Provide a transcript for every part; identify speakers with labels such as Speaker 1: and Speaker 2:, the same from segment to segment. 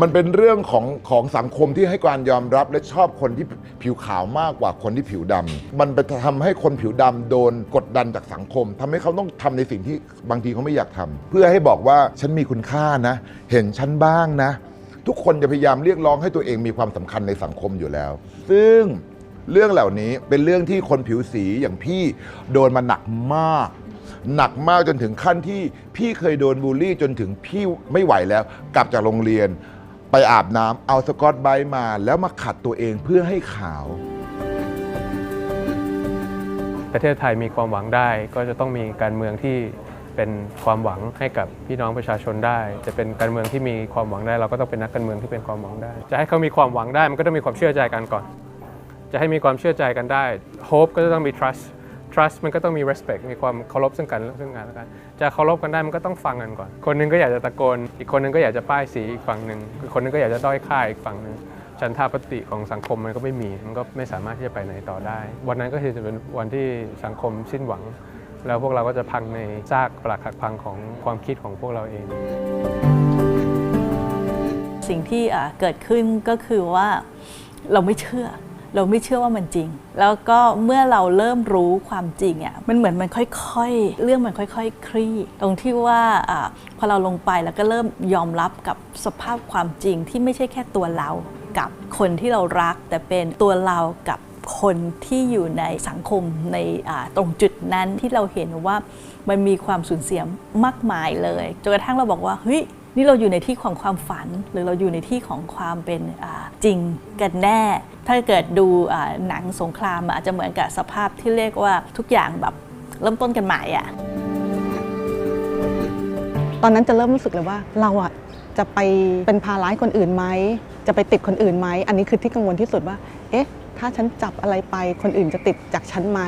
Speaker 1: มันเป็นเรื่องของของสังคมที่ให้การยอมรับและชอบคนที่ผิวขาวมากกว่าคนที่ผิวดำมันไปทำให้คนผิวดำโดนกดดันจากสังคมทำให้เขาต้องทำในสิ่งที่บางทีเขาไม่อยากทำเพื่อให้บอกว่าฉันมีคุณค่านะ เห็นฉันบ้างนะ ทุกคนจะพยายามเรียกร้องให้ตัวเองมีความสำคัญในสังคมอยู่แล้ว ซึ่งเรื่องเหล่านี้เป็นเรื่องที่คนผิวสีอย่างพี่โดนมาหนักมาก หนักมากจนถึงขั้นที่พี่เคยโดนบูลลี่จนถึงพี่ไม่ไหวแล้ว กลับจากโรงเรียน ไปอาบน้ำเอาสกอตไบรท์มาแล้วมาขัดตัวเองเพื่อให้ขาว
Speaker 2: ประเทศไทยมีความหวังได้ก็จะต้องมีการเมืองที่เป็นความหวังให้กับพี่น้องประชาชนได้ จะเป็นการเมืองที่มีความหวังได้ เราก็ต้องเป็นนักการเมืองที่เป็นความหวังได้ จะให้เขามีความหวังได้มันก็ต้องมีความเชื่อใจกันก่อน จะให้มีความเชื่อใจกันได้ hope ก็จะต้องมี trust trust มันก็ต้องมี respect มีความเคารพซึ่งกันซึ่งกันและกัน จะเคารพกันได้มันก็ต้องฟังกันก่อน คนหนึงก็อยากจะตะโกน อีกคนหนึงก็อยากจะป้ายสีอีกฝั่งหนึ่งอีกคนหนึงก็อยากจะด้อยค่าอีกฝั่งหนึ่งฉันทาปฏิของสังคมมันก็ไม่มี มันก็ไม่สามารถที่จะไปไหนต่อได้ วันนั้นก็คือจะเป็นวันที่สังคมสิ้นหวัง แล้วพวกเราก็จะพังในซากปรักหักพังของความคิดของพวกเราเอง
Speaker 3: สิ่งที่เกิดขึ้นก็คือว่าเราไม่เชื่อ เราไม่เชื่อว่ามันจริง แล้วก็เมื่อเราเริ่มรู้ความจริงอะมันเหมือนมันค่อยๆ เรื่องมันค่อยๆคลี่ ตรงที่ว่าอพอเราลงไปแล้วก็เริ่มยอมรับกับสภาพความจริงที่ไม่ใช่แค่ตัวเรากับคนที่เรารัก แต่เป็นตัวเรากับคนที่อยู่ในสังคมในตรงจุดนั้นที่เราเห็นว่ามันมีความสูญเสียมากมายเลยจนกระทั่งเราบอกว่าเฮ้ย นี่เราอยู่ในที่ของความฝัน หรือเราอยู่ในที่ของความเป็นจริงกันแน่ ถ้าเกิดดูหนังสงครามอาจจะเหมือนกับสภาพที่เรียกว่าทุกอย่างแบบเริ่มต้นกันใหม่อะ
Speaker 4: ตอนนั้นจะเริ่มรู้สึกเลยว่าเราอะจะไปเป็นภาระให้คนอื่นไหมจะไปติดคนอื่นไหมอันนี้คือที่กังวลที่สุดว่า เอ๊ะ ถ้าฉันจับอะไรไปคนอื่นจะติดจากฉันไหม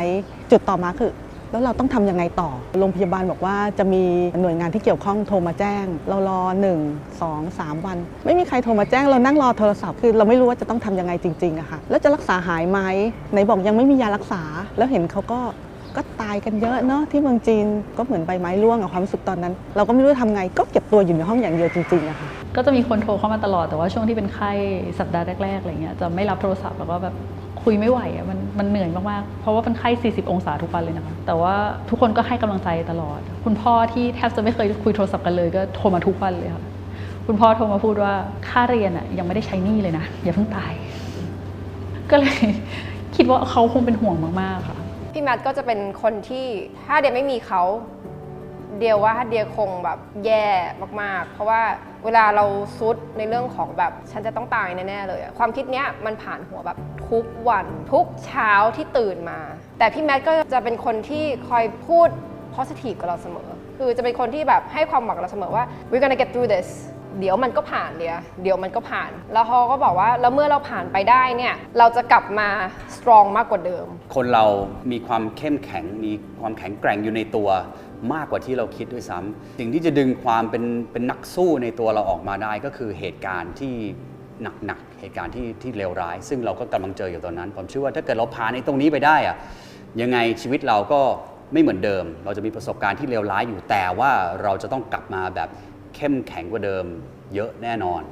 Speaker 4: จุดต่อมาคือ แล้วเราต้องทำยังไงต่อ โรงพยาบาลบอกว่าจะมีหน่วยงานที่เกี่ยวข้องโทรมาแจ้ง เรารอ1 2 3 วัน ไม่มีใครโทรมาแจ้งเรานั่งรอโทรศัพท์คือเราไม่รู้ว่าจะต้องทำยังไงจริงๆอะค่ะแล้วจะรักษาหายไหมไหนบอกยังไม่มียารักษา แล้วเห็นเขาก็ก็ตายกันเยอะเนาะที่เมืองจีนก็เหมือนใบไม้ร่วงกับความรู้สึกตอนนั้น เราก็ไม่รู้จะทำไงก็เก็บตัวอยู่ในห้องอย่างเดียวจริงๆอะค่ะ
Speaker 5: ก็จะมีคนโทรเข้ามาตลอดแต่ว่าช่วงที่เป็นไข้สัปดาห์แรกๆอะไรเงี้ยจะไม่รับโทรศัพท์แล้วก็แบบ คุยไม่ไหวอะมันมันเหนื่อยมากๆ เพราะว่าเป็นไข้ 40 องศาทุกวันเลยนะคะ แต่ว่าทุกคนก็ให้กำลังใจตลอด คุณพ่อที่แทบจะไม่เคยคุยโทรศัพท์กันเลยก็โทรมาทุกวันเลยค่ะ คุณพ่อโทรมาพูดว่าค่าเรียนอะยังไม่ได้ใช้หนี้เลยนะ อย่าเพิ่งตาย ก็เลยคิดว่าเขาคงเป็นห่วงมากๆค่ะ
Speaker 6: พี่แมทก็จะเป็นคนที่ถ้าเดียไม่มีเขา เดียวว่าเดียคงแบบแย่มากๆ เพราะว่าเวลาเราซุดในเรื่องของแบบฉันจะต้องตายแน่ๆเลยอะความคิดเนี้ยมันผ่านหัวแบบทุกวันทุกเช้าที่ตื่นมา แต่พี่แมทก็จะเป็นคนที่คอยพูด positive กับเราเสมอ คือจะเป็นคนที่แบบให้ความหวังกับเราเสมอว่า we're gonna get through this เดี๋ยวมันก็ผ่านเดียวเดี๋ยวมันก็ผ่าน แล้วเขาก็บอกว่า แล้วเมื่อเราผ่านไปได้เนี่ย เราจะกลับมา strong มากกว่าเดิม
Speaker 7: คนเรามีความเข้มแข็ง มีความแข็งแกร่งอยู่ในตัว มากกว่าที่เราคิดด้วยซ้ำสิ่งที่จะดึงความเป็นเป็นนักสู้ในตัวเราออกมาได้ก็คือเหตุการณ์ที่หนักๆเหตุการณ์ที่ที่เลวร้าย ซึ่งเราก็กำลังเจออยู่ตอนนั้น ผมเชื่อว่าถ้าเกิดเราผ่านในตรงนี้ไปได้อะยังไงชีวิตเราก็ไม่เหมือนเดิม เราจะมีประสบการณ์ที่เลวร้ายอยู่แต่ว่าเราจะต้องกลับมาแบบเข้มแข็งกว่าเดิมเยอะแน่นอน